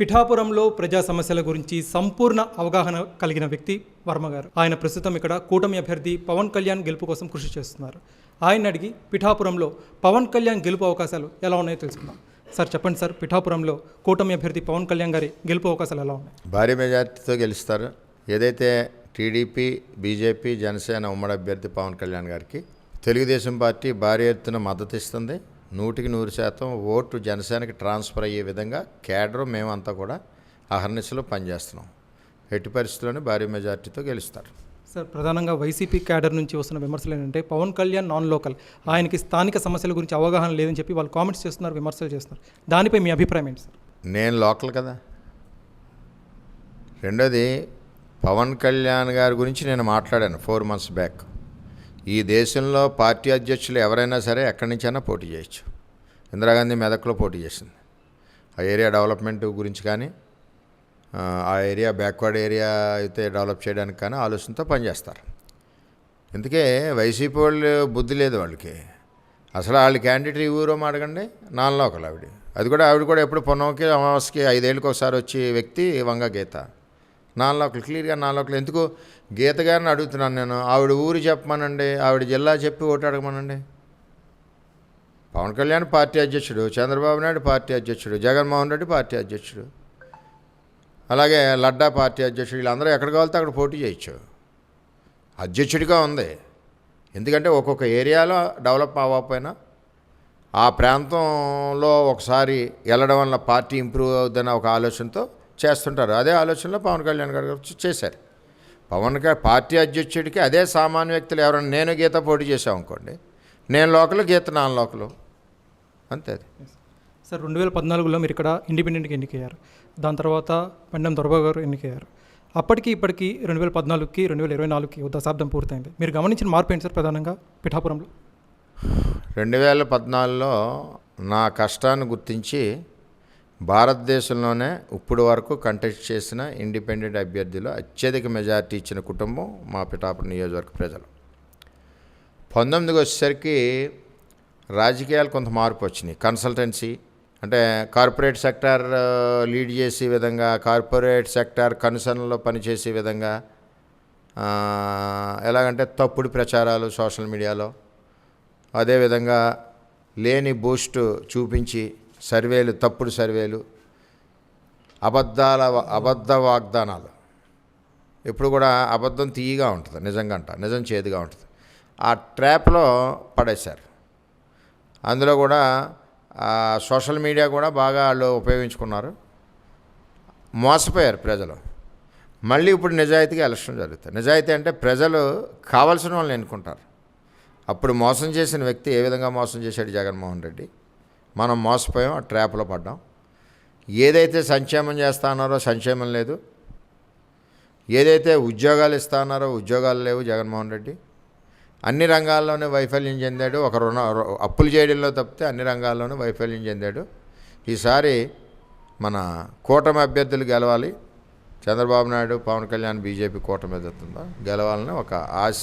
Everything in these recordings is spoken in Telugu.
పిఠాపురంలో ప్రజా సమస్యల గురించి సంపూర్ణ అవగాహన కలిగిన వ్యక్తి వర్మ గారు. ఆయన ప్రస్తుతం ఇక్కడ కూటమి అభ్యర్థి పవన్ కళ్యాణ్ గెలుపు కోసం కృషి చేస్తున్నారు. ఆయన అడిగి పిఠాపురంలో పవన్ కళ్యాణ్ గెలుపు అవకాశాలు ఎలా ఉన్నాయో తెలుసుకుందాం. సార్ చెప్పండి సార్ పిఠాపురంలో కూటమి అభ్యర్థి పవన్ కళ్యాణ్ గారి గెలుపు అవకాశాలు ఎలా ఉన్నాయి? భారీ మెజార్టీతో గెలుస్తారు. ఏదైతే టీడీపీ బీజేపీ జనసేన ఉమ్మడి అభ్యర్థి పవన్ కళ్యాణ్ గారికి తెలుగుదేశం పార్టీ భారీ ఎత్తున మద్దతు ఇస్తుంది. నూటికి నూరు శాతం ఓటు జనసేనకి ట్రాన్స్ఫర్ అయ్యే విధంగా కేడర్ మేమంతా కూడా అహర్నిశలో పనిచేస్తున్నాం. ఎట్టి పరిస్థితుల్లోనే భారీ మెజార్టీతో గెలుస్తారు. సార్ ప్రధానంగా వైసీపీ క్యాడర్ నుంచి వస్తున్న విమర్శలు ఏంటంటే పవన్ కళ్యాణ్ నాన్ లోకల్. ఆయనకి స్థానిక సమస్యల గురించి అవగాహన లేదని చెప్పి వాళ్ళు కామెంట్స్ చేస్తున్నారు విమర్శలు చేస్తున్నారు. దానిపై మీ అభిప్రాయం ఏంటి సార్? నేను లోకల్ కదా. రెండోది పవన్ కళ్యాణ్ గారి గురించి నేను మాట్లాడాను ఫోర్ మంత్స్ బ్యాక్. ఈ దేశంలో పార్టీ అధ్యక్షులు ఎవరైనా సరే ఎక్కడి నుంచైనా పోటీ చేయొచ్చు. ఇందిరాగాంధీ మెదక్లో పోటీ చేసింది. ఆ ఏరియా డెవలప్మెంట్ గురించి కానీ ఆ, ఏరియా బ్యాక్వర్డ్ ఏరియా అయితే డెవలప్ చేయడానికి కానీ ఆలోచనతో పనిచేస్తారు. అందుకే వైసీపీ వాళ్ళు బుద్ధి లేదు వాళ్ళకి. అసలు వాళ్ళ క్యాండిడేట్ ఈ ఊరో అడగండి నాన్ లోకల్ ఆవిడ. అది కూడా ఆవిడ కూడా ఎప్పుడు పొన్నోకి అమావాస్యకి ఐదేళ్ళకి ఒకసారి వచ్చే వ్యక్తి వంగ గీత. నాన్ లోకల్ క్లియర్గా నాన్ లోకల్. ఎందుకు? గీత గారిని అడుగుతున్నాను నేను. ఆవిడ ఊరు చెప్పమనండి ఆవిడ జిల్లా చెప్పి ఓటు అడగమనండి. పవన్ కళ్యాణ్ పార్టీ అధ్యక్షుడు చంద్రబాబు నాయుడు పార్టీ అధ్యక్షుడు జగన్మోహన్ రెడ్డి పార్టీ అధ్యక్షుడు. అలాగే లడ్డా పార్టీ అధ్యక్షుడు వీళ్ళందరూ ఎక్కడ కావాలితే అక్కడ పోటీ చేయొచ్చు. అధ్యక్షుడిగా ఉంది. ఎందుకంటే ఒక్కొక్క ఏరియాలో డెవలప్ అవ్వకపోయినా ఆ ప్రాంతంలో ఒకసారి వెళ్ళడం వల్ల పార్టీ ఇంప్రూవ్ అవుతుందన్న ఒక ఆలోచనతో చేస్తుంటారు. అదే ఆలోచనలో పవన్ కళ్యాణ్ గారు చేశారు. పవన్ గారు పార్టీ అధ్యక్షుడికి అదే సామాన్య వ్యక్తులు ఎవరైనా నేను గీత పోటీ చేసాం అనుకోండి నేను లోకల్ గీత నాన్ లోకలు. అంతే అది. సార్ రెండు వేల పద్నాలుగులో మీరు ఇక్కడ ఇండిపెండెంట్గా ఎన్నికయ్యారు. దాని తర్వాత పండెం దొరబాబు గారు ఎన్నికయ్యారు. అప్పటికి ఇప్పటికి రెండు వేల పద్నాలుగుకి రెండు వేల ఇరవై నాలుగుకి దశాబ్దం పూర్తయింది. మీరు గమనించిన మార్పు ఏంటి సార్ ప్రధానంగా పిఠాపురంలో? రెండు వేల పద్నాలుగులో నా కష్టాన్ని గుర్తించి భారతదేశంలోనే ఇప్పుడు వరకు కంటెస్ట్ చేసిన ఇండిపెండెంట్ అభ్యర్థిలో అత్యధిక మెజారిటీ ఇచ్చిన కుటుంబం మా పిఠాపురం నియోజకవర్గ ప్రజలు. పంతొమ్మిదికి వచ్చేసరికి రాజకీయాలు కొంత మార్పు వచ్చినాయి. కన్సల్టెన్సీ అంటే కార్పొరేట్ సెక్టార్ లీడ్ చేసే విధంగా కార్పొరేట్ సెక్టార్ కన్సర్న్లో పనిచేసే విధంగా ఎలాగంటే తప్పుడు ప్రచారాలు సోషల్ మీడియాలో అదేవిధంగా లేని బూస్ట్ చూపించి సర్వేలు తప్పుడు సర్వేలు అబద్ధాల అబద్ధ వాగ్దానాలు. ఎప్పుడు కూడా అబద్ధం తీయగా ఉంటుంది నిజంగా అంట నిజం చేదుగా ఉంటుంది. ఆ ట్రాప్లో పడేశారు. అందులో కూడా సోషల్ మీడియా కూడా బాగా వాళ్ళు ఉపయోగించుకున్నారు. మోసపోయారు ప్రజలు. మళ్ళీ ఇప్పుడు నిజాయితీగా ఎలక్షన్ జరుగుతాయి. నిజాయితీ అంటే ప్రజలు కావాల్సిన వాళ్ళని ఎన్నుకుంటారు. అప్పుడు మోసం చేసిన వ్యక్తి ఏ విధంగా మోసం చేశాడు జగన్మోహన్ రెడ్డి? మనం మోసపోయాం ఆ ట్రాప్లో పడ్డాం. ఏదైతే సంక్షేమం చేస్తా అన్నారో సంక్షేమం లేదు. ఏదైతే ఉద్యోగాలు ఇస్తా అన్నారో ఉద్యోగాలు లేవు జగన్మోహన్ రెడ్డి. అన్ని రంగాల్లోనే వైఫల్యం చెందాడు. ఒక రుణ అప్పులు చేయడంలో తప్పితే అన్ని రంగాల్లోనూ వైఫల్యం చెందాడు. ఈసారి మన కూటమి అభ్యర్థులు గెలవాలి. చంద్రబాబు నాయుడు పవన్ కళ్యాణ్ బీజేపీ కూటమి ఎదుగుతుందా గెలవాలని ఒక ఆశ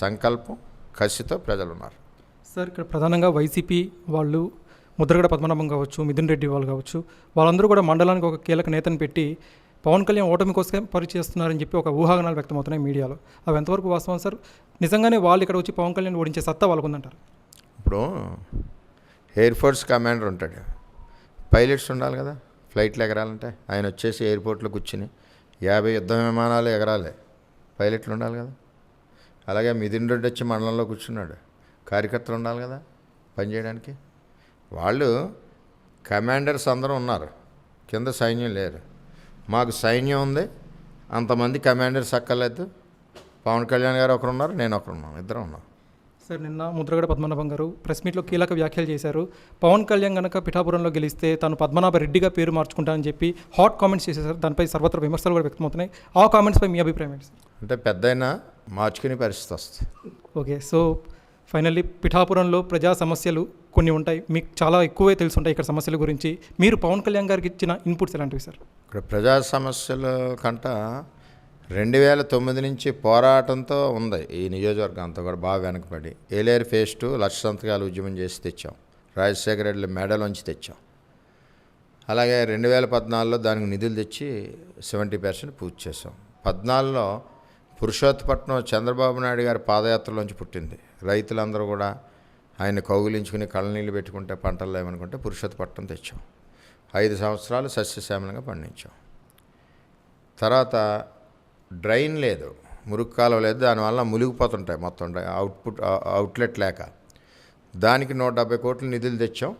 సంకల్పం కసితో ప్రజలు ఉన్నారు సార్ ఇక్కడ ప్రధానంగా వైసీపీ వాళ్ళు ముద్రగడ పద్మనాభం కావచ్చు మిథున్ రెడ్డి వాళ్ళు కావచ్చు వాళ్ళందరూ కూడా మండలానికి ఒక కీలక నేతను పెట్టి పవన్ కళ్యాణ్ ఓటమి కోసం పరిచేస్తున్నారని చెప్పి ఒక ఊహాగానాలు వ్యక్తమవుతున్నాయి మీడియాలో. అవి ఎంతవరకు వాస్తవం సార్? నిజంగానే వాళ్ళు ఇక్కడ వచ్చి పవన్ కళ్యాణ్ ఓడించే సత్తా వాళ్ళకు ఉందంటారు? ఇప్పుడు ఎయిర్ ఫోర్స్ కమాండర్ ఉంటాడు. పైలట్స్ ఉండాలి కదా ఫ్లైట్లు ఎగరాలంటే. ఆయన వచ్చేసి ఎయిర్పోర్ట్లో కూర్చుని యాభై యుద్ధ విమానాలు ఎగరాలి. పైలట్లు ఉండాలి కదా. అలాగే మిథున్ రెడ్డి వచ్చి మండలంలో కూర్చున్నాడు. కార్యకర్తలు ఉండాలి కదా పనిచేయడానికి వాళ్ళు కమాండర్స్ అందరూ ఉన్నారు. కింద సైన్యం లేరు. మాకు సైన్యం ఉంది. అంతమంది కమాండర్స్ అక్కర్లేదు. పవన్ కళ్యాణ్ గారు ఒకరు ఉన్నారు. నేను ఒకరు ఉన్నాను. ఇద్దరం ఉన్నాం. సార్ నిన్న ముద్రగడ పద్మనాభం గారు ప్రెస్ మీట్లో కీలక వ్యాఖ్యలు చేశారు. పవన్ కళ్యాణ్ గనక పిఠాపురంలో గెలిస్తే తాను పద్మనాభ రెడ్డిగా పేరు మార్చుకుంటానని చెప్పి హాట్ కామెంట్స్ చేశారు దానిపై సర్వత్ర విమర్శలు కూడా వ్యక్తమవుతున్నాయి. ఆ కామెంట్స్పై మీ అభిప్రాయం ఏంటి సార్? అంటే పెద్దయినా మార్చుకునే పరిస్థితి వస్తుంది. ఓకే. సో ఫైనల్లీ పిఠాపురంలో ప్రజా సమస్యలు కొన్ని ఉంటాయి. మీకు చాలా ఎక్కువే తెలిసి ఉంటాయి ఇక్కడ సమస్యల గురించి. మీరు పవన్ కళ్యాణ్ గారికి ఇచ్చిన ఇన్పుట్స్ ఎలాంటివి సార్? ఇక్కడ ప్రజా సమస్యల కంట రెండు వేల తొమ్మిది నుంచి పోరాటంతో ఉంది. ఈ నియోజకవర్గం అంతా కూడా బాగా వెనకబడి. ఏలేరు ఫేస్ టూ లక్ష సంతకాలు ఉద్యమం చేసి తెచ్చాం. రాజశేఖర రెడ్డి మెడలోంచి తెచ్చాం. అలాగే రెండు వేల పద్నాలుగులో దానికి నిధులు తెచ్చి సెవెంటీ పర్సెంట్ పూర్తి చేసాం పద్నాలుగులో పురుషోత్తపట్నం చంద్రబాబు నాయుడు గారి పాదయాత్రలోంచి పుట్టింది. రైతులందరూ కూడా ఆయన కౌగులించుకుని కళ్ళనీళ్ళు పెట్టుకుంటే పంటలు లేవనుకుంటే పురుషోత్తపట్నం తెచ్చాం. ఐదు సంవత్సరాలు సస్యశ్యామలంగా పండించాం. తర్వాత డ్రైన్ లేదు మురుగు కాలువ లేదు దానివల్ల మునిగిపోతుంటాయి మొత్తం అవుట్పుట్ అవుట్లెట్ లేక. దానికి నూట డెబ్బై కోట్లు నిధులు తెచ్చాం.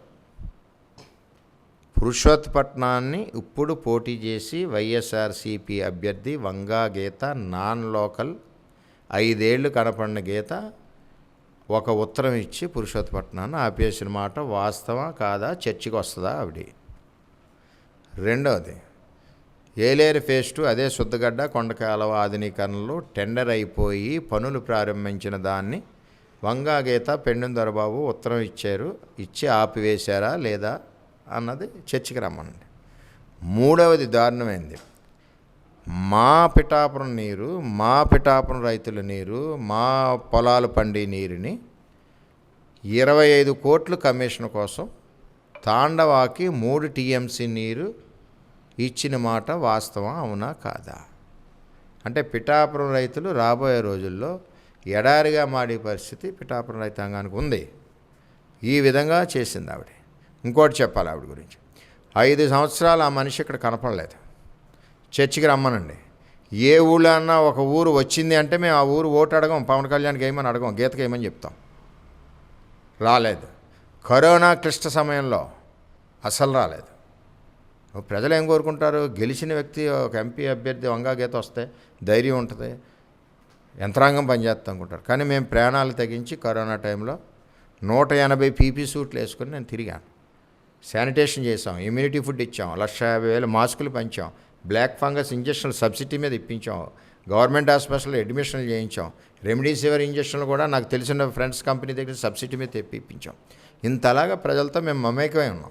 పురుషోత్పట్నాన్ని ఇప్పుడు పోటీ చేసి వైఎస్ఆర్సిపి అభ్యర్థి వంగా గీత నాన్ లోకల్ ఐదేళ్ళు కనపడిన గీత ఒక ఉత్తరం ఇచ్చి పురుషోత్తపట్నాన్ని ఆపేసిన మాట వాస్తవా కాదా? చర్చికి వస్తుందా ఆవిడ? రెండవది ఏలేరు ఫేస్టు అదే శుద్ధగడ్డ కొండకాలవ ఆధునీకరణలో టెండర్ అయిపోయి పనులు ప్రారంభించిన దాన్ని వంగా గీత ఉత్తరం ఇచ్చారు. ఇచ్చి ఆపివేశారా లేదా? అన్నది చర్చికి రమ్మండి. మూడవది దారుణమైంది. మా పిఠాపురం నీరు మా పిఠాపురం రైతుల నీరు మా పొలాలు పండే నీరుని ఇరవై ఐదు కోట్లు కమిషన్ కోసం తాండవాకి మూడు టీఎంసీ నీరు ఇచ్చిన మాట వాస్తవం అవునా కాదా? అంటే పిఠాపురం రైతులు రాబోయే రోజుల్లో ఎడారిగా మాడే పరిస్థితి పిఠాపురం రైతాంగానికి ఉంది. ఈ విధంగా చేసింది ఆవిడ. ఇంకోటి చెప్పాలి ఆవిడ గురించి. ఐదు సంవత్సరాలు ఆ మనిషి ఇక్కడ కనపడలేదు. చర్చికి రమ్మనండి. ఏ ఊళ్ళో అన్నా ఒక ఊరు వచ్చింది అంటే మేము ఆ ఊరు ఓటు అడగం పవన్ కళ్యాణ్కి ఏమని అడగం గీతకి ఏమని చెప్తాం. రాలేదు. కరోనా క్లిష్ట సమయంలో అసలు రాలేదు. ప్రజలు ఏం కోరుకుంటారు? గెలిచిన వ్యక్తి ఒక ఎంపీ అభ్యర్థి వంగా గీత వస్తే ధైర్యం ఉంటుంది యంత్రాంగం పనిచేస్తాం అనుకుంటారు. కానీ మేము ప్రాణాలు తగ్గించి కరోనా టైంలో నూట ఎనభై పీపీ సూట్లు వేసుకుని నేను తిరిగాను. శానిటేషన్ చేసాం ఇమ్యూనిటీ ఫుడ్ ఇచ్చాం లక్ష యాభై వేల మాస్కులు పంచాం బ్లాక్ ఫంగస్ ఇంజక్షన్లు సబ్సిడీ మీద ఇప్పించాం. గవర్నమెంట్ హాస్పిటల్లో అడ్మిషన్లు చేయించాం. రెమ్డెసివిర్ ఇంజక్షన్లు కూడా నాకు తెలిసిన ఫ్రెండ్స్ కంపెనీ దగ్గర సబ్సిడీ మీద తెప్పించాం ఇంతలాగా ప్రజలతో మేము మమేకమై ఉన్నాం.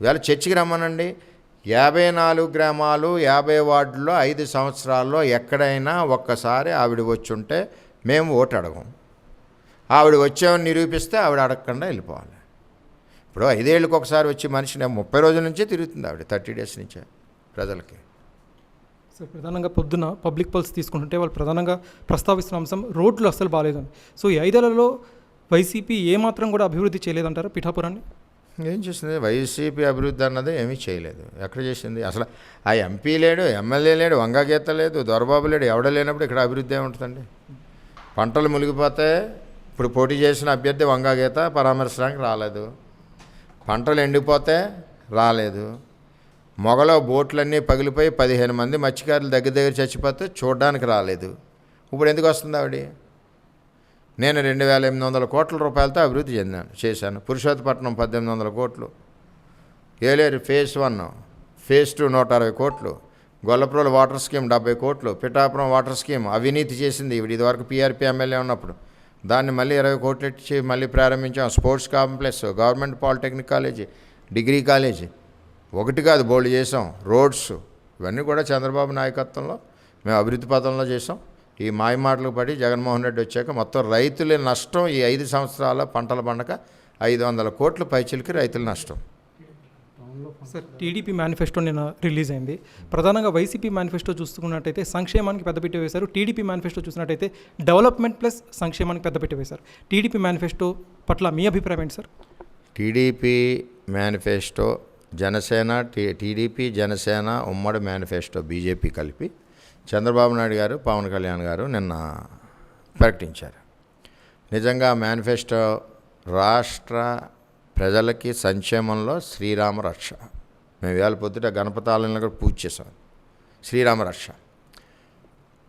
ఇవాళ చర్చికి రమ్మనండి. యాభై నాలుగు గ్రామాలు యాభై వార్డుల్లో ఐదు సంవత్సరాల్లో ఎక్కడైనా ఒక్కసారి ఆవిడ వచ్చి ఉంటే మేము ఓటు అడగం. ఆవిడ వచ్చామని నిరూపిస్తే ఆవిడ అడగకుండా వెళ్ళిపోవాలి. ఇప్పుడు ఐదేళ్ళకి ఒకసారి వచ్చి మనిషి ముప్పై రోజుల నుంచే తిరుగుతుంది ఆవిడ థర్టీ డేస్ నుంచే. ప్రజలకి. సో ప్రధానంగా పొద్దున పబ్లిక్ పల్స్ తీసుకుంటుంటే వాళ్ళు ప్రధానంగా ప్రస్తావిస్తున్న అంశం రోడ్లు అస్సలు బాగాలేదని సో ఈ ఐదేళ్ళలో వైసీపీ ఏమాత్రం కూడా అభివృద్ధి చేయలేదంటారా పిఠాపురాన్ని? ఏం చేసింది వైసీపీ అభివృద్ధి అన్నది ఏమీ చేయలేదు. ఎక్కడ చేసింది? అసలు ఆ ఎంపీ లేడు ఎమ్మెల్యే లేడు వంగగీత లేదు దొరబాబు లేడు ఎవడ లేనప్పుడు ఇక్కడ అభివృద్ధి ఏముంటుందండి? పంటలు మునిగిపోతే ఇప్పుడు పోటీ చేసిన అభ్యర్థి వంగగీత పరామర్శడానికి రాలేదు. పంటలు ఎండిపోతే రాలేదు. మొగలో బోట్లన్నీ పగిలిపోయి పదిహేను మంది మత్స్యకారులు దగ్గర దగ్గర చచ్చిపోతే చూడడానికి రాలేదు. ఇప్పుడు ఎందుకు వస్తుంది ఆవిడ? నేను రెండు వేల ఎనిమిది వందల కోట్ల రూపాయలతో అభివృద్ధి చెందాను చేశాను. పురుషోత్తపట్నం పద్దెనిమిది వందల కోట్లు. Yeleru phase one phase two నూట అరవై కోట్లు. గొల్లప్రోలు వాటర్ స్కీమ్ డెబ్బై కోట్లు. పిఠాపురం వాటర్ స్కీమ్ అవినీతి చేసింది ఇవి ఇదివరకు పీఆర్పీ ఎమ్మెల్యే ఉన్నప్పుడు దాన్ని మళ్ళీ ఇరవై కోట్లు ఇచ్చి మళ్ళీ ప్రారంభించాం. Sports complex government polytechnic college degree college. ఒకటి కాదు బోల్డ్ చేసాం రోడ్స్ ఇవన్నీ కూడా చంద్రబాబు నాయకత్వంలో మేము అభివృద్ధి పథంలో చేసాం ఈ మాయ మాటలు పడి జగన్మోహన్ రెడ్డి వచ్చాక మొత్తం రైతుల నష్టం. ఈ ఐదు సంవత్సరాల పంటల పండగ ఐదు వందల కోట్ల పైచిలకి రైతుల నష్టం. సార్ టీడీపీ మేనిఫెస్టో నిన్న రిలీజ్ అయింది. ప్రధానంగా వైసీపీ మేనిఫెస్టో చూసుకున్నట్టయితే సంక్షేమానికి పెద్దపీట వేశారు. టీడీపీ మేనిఫెస్టో చూసినట్టయితే డెవలప్మెంట్ ప్లస్ సంక్షేమానికి పెద్దపీట వేశారు. టీడీపీ మేనిఫెస్టో పట్ల మీ అభిప్రాయం ఏంటి sir? TDP manifesto Janasena T TDP Janasena ఉమ్మడి మేనిఫెస్టో బీజేపీ కలిపి చంద్రబాబు నాయుడు గారు పవన్ కళ్యాణ్ గారు నిన్న ప్రకటించారు. నిజంగా మేనిఫెస్టో రాష్ట్ర ప్రజలకి సంక్షేమంలో శ్రీరామ రక్ష. మేము వేళ పొద్దుట గణపతాలయంలో కూడా పూజ చేసాం శ్రీరామ రక్ష.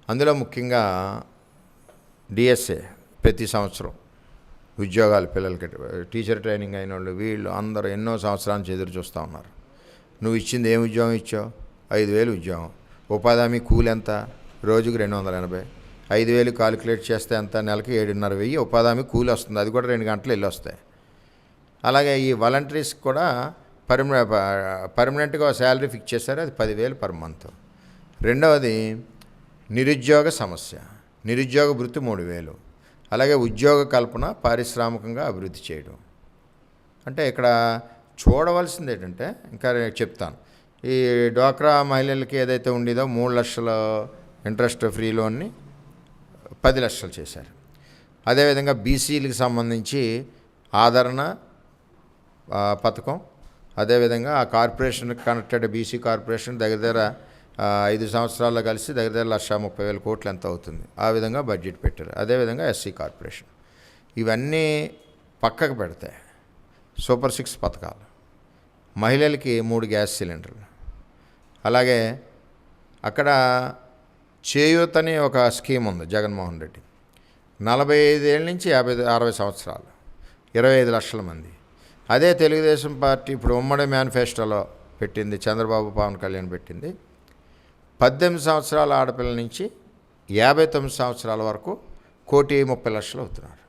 అందులో ముఖ్యంగా డిఎస్ఏ ప్రతి సంవత్సరం ఉద్యోగాలు పిల్లలకి టీచర్ ట్రైనింగ్ అయిన వాళ్ళు వీళ్ళు అందరూ ఎన్నో సంవత్సరాల నుంచి ఎదురు చూస్తూ ఉన్నారు. నువ్వు ఇచ్చింది ఏం ఉద్యోగం ఇచ్చావు? ఐదు వేలు ఉద్యోగం. ఉపాధి హామీ కూలి ఎంత? రోజుకి రెండు వందల ఎనభై. ఐదు వేలు కాలిక్యులేట్ చేస్తే ఎంత? నెలకి ఏడున్నర వెయ్యి ఉపాధి హామీ కూలి వస్తుంది. అది కూడా రెండు గంటలు వెళ్ళి వస్తాయి. అలాగే ఈ వాలంటీర్స్ కూడా పర్మనె పర్మనెంట్గా శాలరీ ఫిక్స్ చేశారు. అది పదివేలు పర్ మంత్ రెండవది నిరుద్యోగ సమస్య. నిరుద్యోగ వృత్తి మూడు వేలు. అలాగే ఉద్యోగ కల్పన పారిశ్రామికంగా అభివృద్ధి చేయడం. అంటే ఇక్కడ చూడవలసింది ఏంటంటే ఇంకా నేను చెప్తాను. ఈ డ్వాక్రా మహిళలకి ఏదైతే ఉండేదో మూడు లక్షల ఇంట్రెస్ట్ ఫ్రీ లోన్ని పది లక్షలు చేశారు. అదేవిధంగా బీసీలకు సంబంధించి ఆదరణ పథకం అదేవిధంగా ఆ కార్పొరేషన్ కనెక్టెడ్ బీసీ కార్పొరేషన్ దగ్గర దగ్గర ఐదు సంవత్సరాల్లో కలిసి దగ్గర దగ్గర లక్ష ముప్పై వేల కోట్లు ఎంత అవుతుంది? ఆ విధంగా బడ్జెట్ పెట్టారు. అదేవిధంగా ఎస్సీ కార్పొరేషన్. ఇవన్నీ పక్కకు పెడతాయి సూపర్ సిక్స్ పథకాలు. మహిళలకి మూడు గ్యాస్ సిలిండర్లు. అలాగే అక్కడ చేయూత్ అని ఒక స్కీమ్ ఉంది జగన్మోహన్ రెడ్డి. నలభై ఐదేళ్ళ నుంచి యాభై అరవై సంవత్సరాలు. ఇరవై ఐదు లక్షల మంది. అదే తెలుగుదేశం పార్టీ ఇప్పుడు ఉమ్మడి మేనిఫెస్టోలో పెట్టింది చంద్రబాబు పవన్ కళ్యాణ్ పెట్టింది. పద్దెనిమిది సంవత్సరాల ఆడపిల్ల నుంచి యాభై తొమ్మిది సంవత్సరాల వరకు కోటి ముప్పై లక్షలు అవుతున్నారు.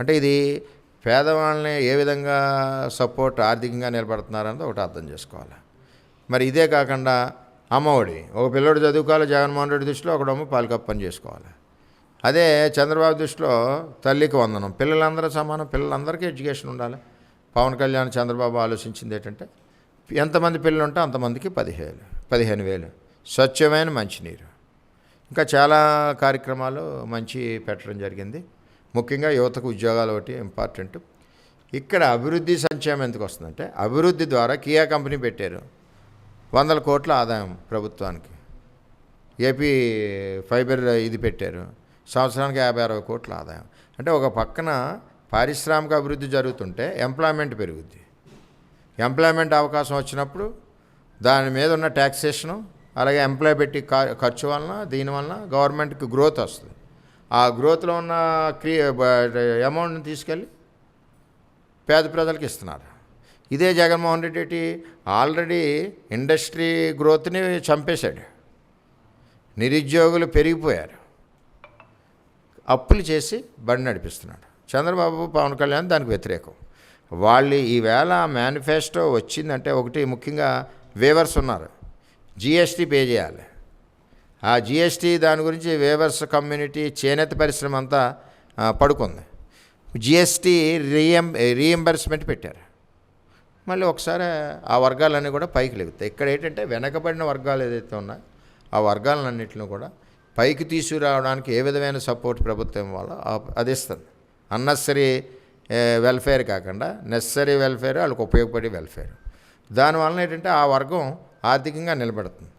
అంటే ఇది పేదవాళ్ళని ఏ విధంగా సపోర్ట్ ఆర్థికంగా నిలబడుతున్నారన్నది ఒకటి అర్థం చేసుకోవాలి. మరి ఇదే కాకుండా అమ్మఒడి ఒక పిల్లోడు చదువుకోవాలి జగన్మోహన్ రెడ్డి దృష్టిలో ఒకడమ్మ పాలకప్ పని చేసుకోవాలి. అదే చంద్రబాబు దృష్టిలో తల్లికి వందనం పిల్లలందరూ సమానం పిల్లలందరికీ ఎడ్యుకేషన్ ఉండాలి. పవన్ కళ్యాణ్ చంద్రబాబు ఆలోచించింది ఏంటంటే ఎంతమంది పిల్లలు ఉంటే అంతమందికి పదిహేను పదిహేను వేలు. స్వచ్ఛమైన మంచినీరు. ఇంకా చాలా కార్యక్రమాలు మంచి పెట్టడం జరిగింది. ముఖ్యంగా యువతకు ఉద్యోగాలు ఒకటి ఇంపార్టెంట్ ఇక్కడ అభివృద్ధి సంక్షేమం ఎందుకు వస్తుందంటే అభివృద్ధి ద్వారా కియా కంపెనీ పెట్టారు. వందల కోట్ల ఆదాయం ప్రభుత్వానికి. ఏపీ ఫైబర్ ఇది పెట్టారు. సంవత్సరానికి యాభై అరవై కోట్ల ఆదాయం. అంటే ఒక పక్కన పారిశ్రామిక అభివృద్ధి జరుగుతుంటే ఎంప్లాయ్మెంట్ పెరుగుద్ది. ఎంప్లాయ్మెంట్ అవకాశం వచ్చినప్పుడు దాని మీద ఉన్న ట్యాక్సేషను అలాగే ఎంప్లాయ్ పెట్టి ఖర్చు వలన దీనివలన గవర్నమెంట్కి గ్రోత్ వస్తుంది. ఆ గ్రోత్లో ఉన్న క్రీ అమౌంట్ని తీసుకెళ్ళి పేద ప్రజలకు ఇస్తున్నారు. ఇదే జగన్మోహన్ రెడ్డి ఏంటి ఆల్రెడీ ఇండస్ట్రీ గ్రోత్ని చంపేశాడు. నిరుద్యోగులు పెరిగిపోయారు. అప్పులు చేసి బండి నడిపిస్తున్నాడు. చంద్రబాబు పవన్ కళ్యాణ్ దానికి వ్యతిరేకం. వాళ్ళు ఈవేళ మేనిఫెస్టో వచ్చిందంటే ఒకటి ముఖ్యంగా వేవర్స్ ఉన్నారు. జిఎస్టీ పే చేయాలి. ఆ జిఎస్టీ దాని గురించి వేవర్స్ కమ్యూనిటీ చేనేత పరిశ్రమ అంతా పడుకుంది. జిఎస్టీ రీఎం రీఎంబర్స్మెంట్ పెట్టారు. మళ్ళీ ఒకసారి ఆ వర్గాలన్నీ కూడా పైకి లెగుతాయి. ఇక్కడ ఏంటంటే వెనకబడిన వర్గాలు ఏదైతే ఉన్నాయో ఆ వర్గాలన్నింటిని కూడా పైకి తీసుకురావడానికి ఏ విధమైన సపోర్ట్ ప్రభుత్వం వల్ల అది ఇస్తుంది. అన్నెసరీ వెల్ఫేర్ eh, కాకుండా నెసరీ వెల్ఫేర్ వాళ్ళకి ఉపయోగపడే వెల్ఫేర్ దానివల్ల ఏంటంటే ఆ వర్గం ఆర్థికంగా నిలబెడుతుంది.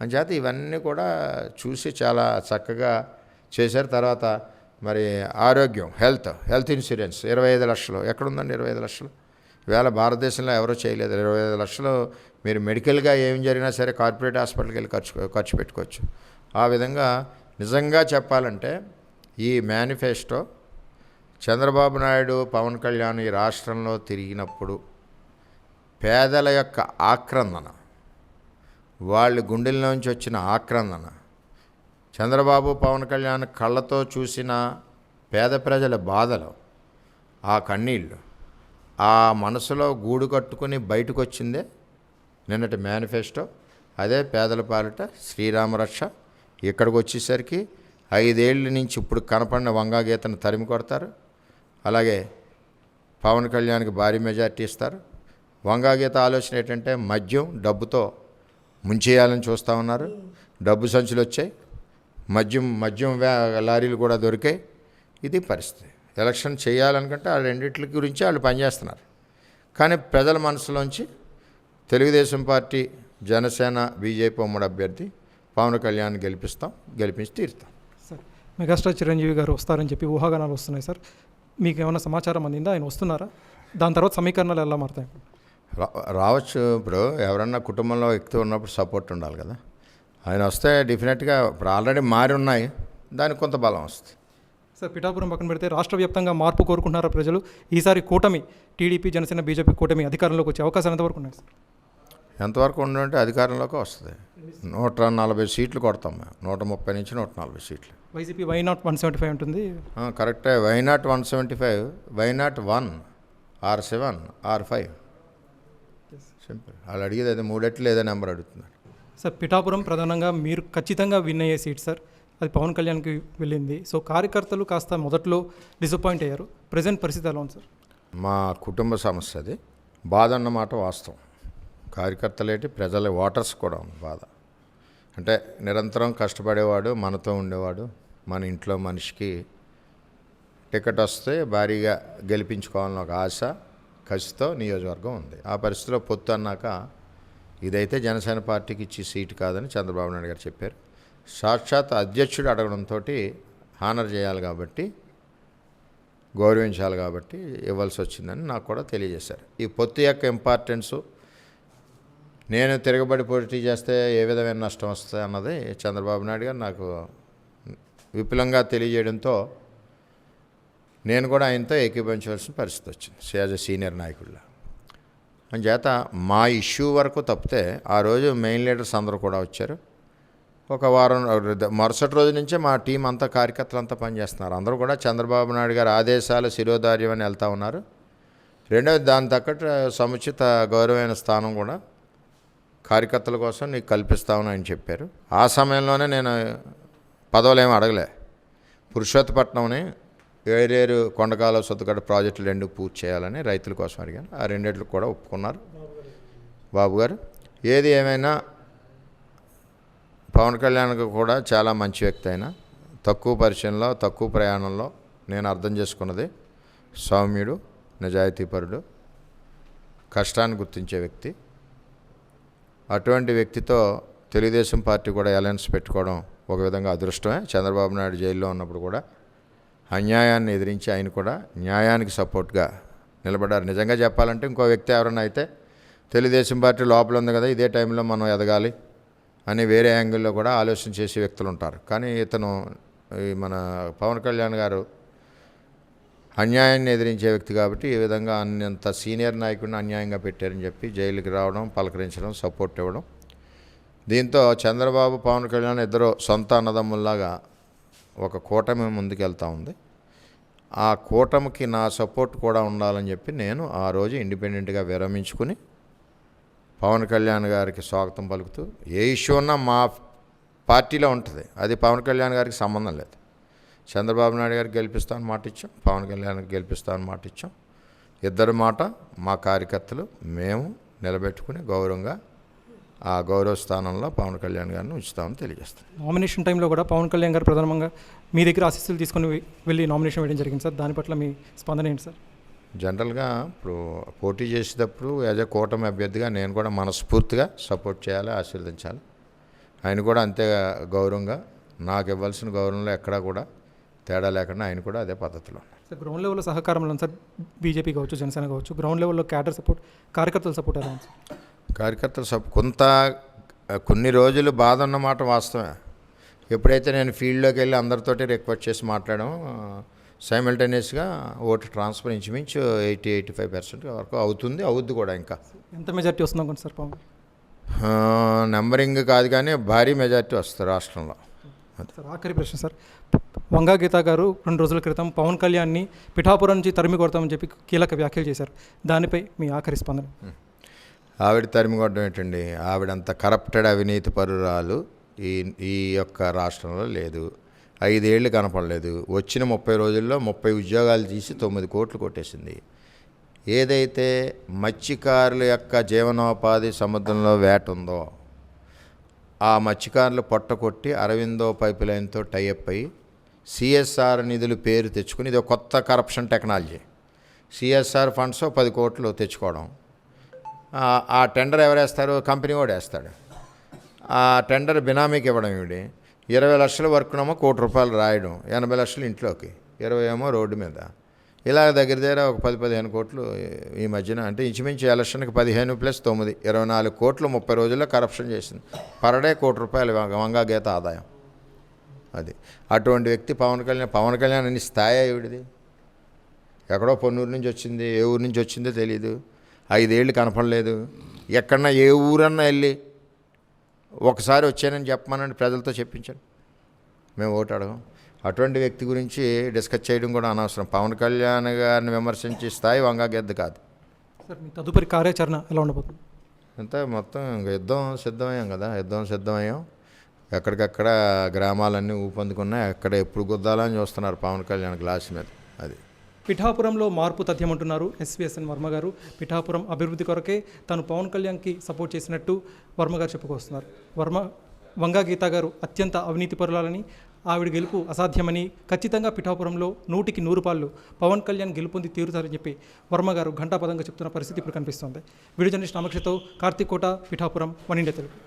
అంచేత ఇవన్నీ కూడా చూసి చాలా చక్కగా చేశారు. తర్వాత మరి ఆరోగ్యం హెల్త్ హెల్త్ ఇన్సూరెన్స్ ఇరవై ఐదు లక్షలు. ఎక్కడుందండి ఇరవై ఐదు లక్షలు? ఇవాళ భారతదేశంలో ఎవరూ చేయలేదు. ఇరవై ఐదు లక్షలు మీరు మెడికల్గా ఏం జరిగినా సరే కార్పొరేట్ హాస్పిటల్కి వెళ్ళి ఖర్చు ఖర్చు పెట్టుకోవచ్చు. ఆ విధంగా నిజంగా చెప్పాలంటే ఈ మేనిఫెస్టో చంద్రబాబు నాయుడు పవన్ కళ్యాణ్ ఈ రాష్ట్రంలో తిరిగినప్పుడు పేదల యొక్క ఆక్రందన వాళ్ళ గుండెల్లోంచి వచ్చిన ఆక్రందన. చంద్రబాబు పవన్ కళ్యాణ్ కళ్ళతో చూసిన పేద ప్రజల బాధలు ఆ కన్నీళ్ళు ఆ మనసులో గూడు కట్టుకుని బయటకు వచ్చిందే నిన్నటి మేనిఫెస్టో. అదే పేదల పాలిట శ్రీరామరక్ష ఇక్కడికి వచ్చేసరికి ఐదేళ్ళ నుంచి ఇప్పుడు కనపడిన వంగా గీతను తరిమి కొడతారు. అలాగే పవన్ కళ్యాణ్కి భారీ మెజార్టీ ఇస్తారు. వంగా గీత ఆలోచన ఏంటంటే మద్యం డబ్బుతో ముంచేయాలని చూస్తూ ఉన్నారు. డబ్బు సంచులు వచ్చాయి. మద్యం మద్యం లారీలు కూడా దొరికాయి. ఇది పరిస్థితి. ఎలక్షన్ చేయాలనుకుంటే ఆ రెండింటి గురించి వాళ్ళు పనిచేస్తున్నారు. కానీ ప్రజల మనసులోంచి తెలుగుదేశం పార్టీ జనసేన బీజేపీ ఉమ్మడి అభ్యర్థి పవన్ కళ్యాణ్ గెలిపిస్తాం గెలిపించి తీరుతాం. సార్ మెగాస్టార్ చిరంజీవి గారు వస్తారని చెప్పి ఊహాగానాలు వస్తున్నాయి సార్. మీకు ఏమైనా సమాచారం అందిందా? ఆయన వస్తున్నారా? దాని తర్వాత సమీకరణాలు ఎలా మారుతాయి? రా- రావచ్చు ఇప్పుడు ఎవరన్నా కుటుంబంలో వ్యక్తి ఉన్నప్పుడు సపోర్ట్ ఉండాలి కదా. ఆయన వస్తే డెఫినెట్గా ఇప్పుడు ఆల్రెడీ మారి ఉన్నాయి దానికి కొంత బలం వస్తుంది. సార్ పిఠాపురం పక్కన పెడితే రాష్ట్ర వ్యాప్తంగా మార్పు కోరుకుంటున్నారా ప్రజలు? ఈసారి కూటమి టీడీపీ జనసేన బీజేపీ కూటమి అధికారంలోకి వచ్చే అవకాశాలు ఎంతవరకు ఉన్నాయి సార్? ఎంతవరకు ఉండంటే అధికారంలోకి వస్తుంది. నూట నలభై సీట్లు కొడతాం మేము. నూట ముప్పై నుంచి నూట నలభై సీట్లు. YCP why not one seventy five ఉంటుంది. కరెక్టే. Why not one seventy five why not one or seven or five. Simple వాళ్ళు అడిగేది అదే మూడెట్లు ఏదో నెంబర్ అడుగుతున్నారు. సార్ పిఠాపురం ప్రధానంగా మీరు ఖచ్చితంగా విన్ అయ్యే సీట్ సార్ అది పవన్ కళ్యాణ్కి వెళ్ళింది. సో కార్యకర్తలు కాస్త మొదట్లో డిసప్పాయింట్ అయ్యారు. ప్రజెంట్ పరిస్థితి ఎలా ఉంది సార్ మా కుటుంబ సమస్య అది. బాధ అన్నమాట వాస్తవం. కార్యకర్తలేటి ప్రజల ఓటర్స్ కూడా ఉంది బాధ. అంటే నిరంతరం కష్టపడేవాడు మనతో ఉండేవాడు మన ఇంట్లో మనిషికి టికెట్ వస్తే భారీగా గెలిపించుకోవాలని ఒక ఆశ. కసితో నియోజకవర్గం ఉంది. ఆ పరిస్థితిలో పొత్తు అన్నాక ఇదైతే జనసేన పార్టీకి ఇచ్చి సీటు కాదని చంద్రబాబు నాయుడు గారు చెప్పారు. సాక్షాత్ అధ్యక్షుడు అడగడంతో హానర్ చేయాలి కాబట్టి గౌరవించాలి కాబట్టి ఇవ్వాల్సి వచ్చిందని నాకు కూడా తెలియజేశారు. ఈ పొత్తు యొక్క ఇంపార్టెన్సు నేను తిరగబడి పోటీ చేస్తే ఏ విధమైన నష్టం వస్తుంది అన్నది చంద్రబాబు నాయుడు గారు నాకు విపులంగా తెలియజేయడంతో నేను కూడా ఆయనతో ఏకీభవించవలసిన పరిస్థితి వచ్చింది యాజ్ ఎ సీనియర్ నాయకుడిలా. చేత మా ఇష్యూ వరకు తప్పితే ఆ రోజు మెయిన్ లీడర్స్ అందరూ కూడా వచ్చారు. ఒక వారం మరుసటి రోజు నుంచే మా టీం అంతా కార్యకర్తలు అంతా పనిచేస్తున్నారు. అందరూ కూడా చంద్రబాబు నాయుడు గారి ఆదేశాలు శిరోధార్యం అని వెళ్తూ ఉన్నారు. రెండవది దాని తగ్గట్టు సముచిత గౌరవమైన స్థానం కూడా కార్యకర్తల కోసం నీకు కల్పిస్తామని ఆయన చెప్పారు. ఆ సమయంలోనే నేను పదవులు ఏమి అడగలే. పురుషోత్తపట్నంని ఏరేరు కొండకాల సొత్తుగడ్డ ప్రాజెక్టులు రెండు పూర్తి చేయాలని రైతుల కోసం అడిగాను. ఆ రెండిట్లు కూడా ఒప్పుకున్నారు. బాబు గారు ఏది ఏమైనా పవన్ కళ్యాణ్కి కూడా చాలా మంచి వ్యక్తి అయినా తక్కువ పరిచయంలో తక్కువ ప్రయాణంలో నేను అర్థం చేసుకున్నది సౌమ్యుడు నిజాయితీపరుడు కష్టాన్ని గుర్తించే వ్యక్తి. అటువంటి వ్యక్తితో తెలుగుదేశం పార్టీ కూడా అలయన్స్ పెట్టుకోవడం ఒక విధంగా అదృష్టమే. చంద్రబాబు నాయుడు జైల్లో ఉన్నప్పుడు కూడా అన్యాయాన్ని ఎదిరించి ఆయన కూడా న్యాయానికి సపోర్ట్గా నిలబడ్డారు నిజంగా చెప్పాలంటే ఇంకో వ్యక్తి ఎవరైనా అయితే తెలుగుదేశం పార్టీ లోపల ఉంది కదా ఇదే టైంలో మనం ఎదగాలి అని వేరే యాంగిల్లో కూడా ఆలోచన చేసే వ్యక్తులు ఉంటారు. కానీ ఇతను ఈ మన పవన్ కళ్యాణ్ గారు అన్యాయాన్ని ఎదిరించే వ్యక్తి కాబట్టి ఈ విధంగా అన్నంత సీనియర్ నాయకుడిని అన్యాయంగా పెట్టారని చెప్పి జైలుకి రావడం పలకరించడం సపోర్ట్ ఇవ్వడం. దీంతో చంద్రబాబు పవన్ కళ్యాణ్ ఇద్దరు సొంత అన్నదమ్ముల్లాగా ఒక కూటమి ముందుకెళ్తా ఉంది. ఆ కూటమికి నా సపోర్ట్ కూడా ఉండాలని చెప్పి నేను ఆ రోజు ఇండిపెండెంట్గా విరమించుకుని పవన్ కళ్యాణ్ గారికి స్వాగతం పలుకుతూ ఏ ఇష్యూ ఉన్నా మా పార్టీలో ఉంటుంది. అది పవన్ కళ్యాణ్ గారికి సంబంధం లేదు. చంద్రబాబు నాయుడు గారికి గెలిపిస్తామని మాట ఇచ్చాం పవన్ కళ్యాణ్కి గెలిపిస్తామని మాట ఇచ్చాం. ఇద్దరి మాట మా కార్యకర్తలు మేము నిలబెట్టుకుని గౌరవంగా ఆ గౌరవ స్థానంలో పవన్ కళ్యాణ్ గారిని ఉంచుతామని తెలియజేస్తాం నామినేషన్ టైంలో కూడా పవన్ కళ్యాణ్ గారు ప్రధానంగా మీ దగ్గర ఆశీస్సులు తీసుకొని వెళ్ళి నామినేషన్ వేయడం జరిగింది సార్. దాని పట్ల మీ స్పందన ఏంటి సార్? జనరల్గా ఇప్పుడు పోటీ చేసేటప్పుడు యాజ్ ఎ కూటమి అభ్యర్థిగా నేను కూడా మనస్ఫూర్తిగా సపోర్ట్ చేయాలి ఆశీర్వదించాలి. ఆయన కూడా అంతే గౌరవంగా నాకు ఇవ్వాల్సిన గౌరవంలో ఎక్కడా కూడా తేడా లేకుండా ఆయన కూడా అదే పద్ధతిలో ఉన్నారు. సార్ గ్రౌండ్ లెవెల్లో సహకారం ఉంది సార్? బీజేపీ కావచ్చు జనసేన కావచ్చు గ్రౌండ్ లెవెల్లో క్యాడర్ సపోర్ట్ కార్యకర్తల సపోర్ట్ ఎలా ఉంది సార్? కార్యకర్తలు సబ్ కొంత కొన్ని రోజులు బాధ ఉన్నమాట వాస్తవమే. ఎప్పుడైతే నేను ఫీల్డ్లోకి వెళ్ళి అందరితోటి రిక్వెస్ట్ చేసి మాట్లాడడం సైమల్టేనియస్గా ఓటు ట్రాన్స్ఫర్ ఇంచుమించు ఎయిటీ ఎయిటీ ఫైవ్ పర్సెంట్ వరకు అవుతుంది అవుద్ది కూడా ఇంకా. ఎంత మెజార్టీ వస్తుందో అనుకోండి సార్ నెంబరింగ్ కాదు కానీ భారీ మెజార్టీ వస్తుంది రాష్ట్రంలో. సార్ ఆఖరి ప్రశ్న సార్. వంగా గీత గారు రెండు రోజుల క్రితం పవన్ కళ్యాణ్ని పిఠాపురం నుంచి తరిమి కొడతామని చెప్పి కీలక వ్యాఖ్యలు చేశారు. దానిపై మీ ఆఖరి స్పందన. ఆవిడ తరిమి కొట్టడం ఏంటండి? ఆవిడంత కరప్టెడ్ అవినీతి పరురాలు. ఈ ఈ యొక్క రాష్ట్రంలో లేదు. ఐదేళ్ళు కనపడలేదు. వచ్చిన ముప్పై రోజుల్లో ముప్పై ఉద్యోగాలు తీసి తొమ్మిది కోట్లు కొట్టేసింది. ఏదైతే మత్స్యకారుల యొక్క జీవనోపాధి సముద్రంలో వేట ఉందో ఆ మత్స్యకారులు పొట్ట కొట్టి అరవిందో పైప్ లైన్తో టైఅప్ అయ్యి సిఎస్ఆర్ నిధులు పేరు తెచ్చుకుని ఇది ఒక కొత్త కరప్షన్ టెక్నాలజీ. సిఎస్ఆర్ ఫండ్స్ పది కోట్లు తెచ్చుకోవడం. ఆ- ఆ టెండర్ ఎవరేస్తారు? కంపెనీ కూడా వేస్తాడు ఆ టెండర్ బినామీకి ఇవ్వడం ఇవిడి ఇరవై లక్షల వర్క్నేమో కోటి రూపాయలు రాయడం ఎనభై లక్షలు ఇంట్లోకి ఇరవై ఏమో రోడ్డు మీద. ఇలా దగ్గర దగ్గర ఒక పది పదిహేను కోట్లు ఈ మధ్యన అంటే ఇంచుమించు ఎలక్షన్కి పదిహేను ప్లస్ తొమ్మిది ఇరవై నాలుగు కోట్లు ముప్పై రోజుల్లో కరప్షన్ చేసింది. పరడే కోటి రూపాయలు వంగ- వంగా గీత ఆదాయం. అది. అటువంటి వ్యక్తి పవన్ కళ్యాణ్ పవన్ కళ్యాణ్ అని స్థాయి ఈవిడిది. ఎక్కడో పొన్నూరు నుంచి వచ్చింది ఏ ఊరు నుంచి వచ్చిందో తెలియదు ఐదేళ్ళు కనపడలేదు. ఎక్కడన్నా ఏ ఊరన్నా వెళ్ళి ఒకసారి వచ్చానని చెప్పమనండి ప్రజలతో చెప్పించండి. మేము ఓటు అడగం. అటువంటి వ్యక్తి గురించి డిస్కస్ చేయడం కూడా అనవసరం. పవన్ కళ్యాణ్ గారిని విమర్శించే స్థాయి వంగా గెద్ద కాదు. సార్ మీ తదుపరి కార్యాచరణ ఎలా ఉండబోతుంది? అంతా మొత్తం ఇంక యుద్ధం సిద్ధమయ్యాం కదా యుద్ధం సిద్ధమయ్యాం. ఎక్కడికక్కడ గ్రామాలన్నీ ఊపందుకున్నాయి ఎక్కడ ఎప్పుడు గుద్దాలని చూస్తున్నారు పవన్ కళ్యాణ్ గ్లాస్ మీద. అది పిఠాపురంలో మార్పు తథ్యమంటున్నారు ఎస్విఎస్ఎన్ వర్మ గారు. పిఠాపురం అభివృద్ధి కొరకే తాను పవన్ కళ్యాణ్కి సపోర్ట్ చేసినట్టు వర్మ గారు చెప్పుకొస్తున్నారు. వర్మ వంగా గీత గారు అత్యంత అవినీతి పరులాలని ఆవిడ గెలుపు అసాధ్యమని ఖచ్చితంగా పిఠాపురంలో నూటికి నూరు పాళ్ళు పవన్ కళ్యాణ్ గెలుపొంది తీరుతారని చెప్పి వర్మ గారు ఘంటాపదంగా చెప్తున్న పరిస్థితి ఇప్పుడు కనిపిస్తోంది. వీడియో జర్నలిస్ట్ రామకృష్ణతో కార్తీక్ కోట పిఠాపురం వన్ ఇండియా తెలుగు.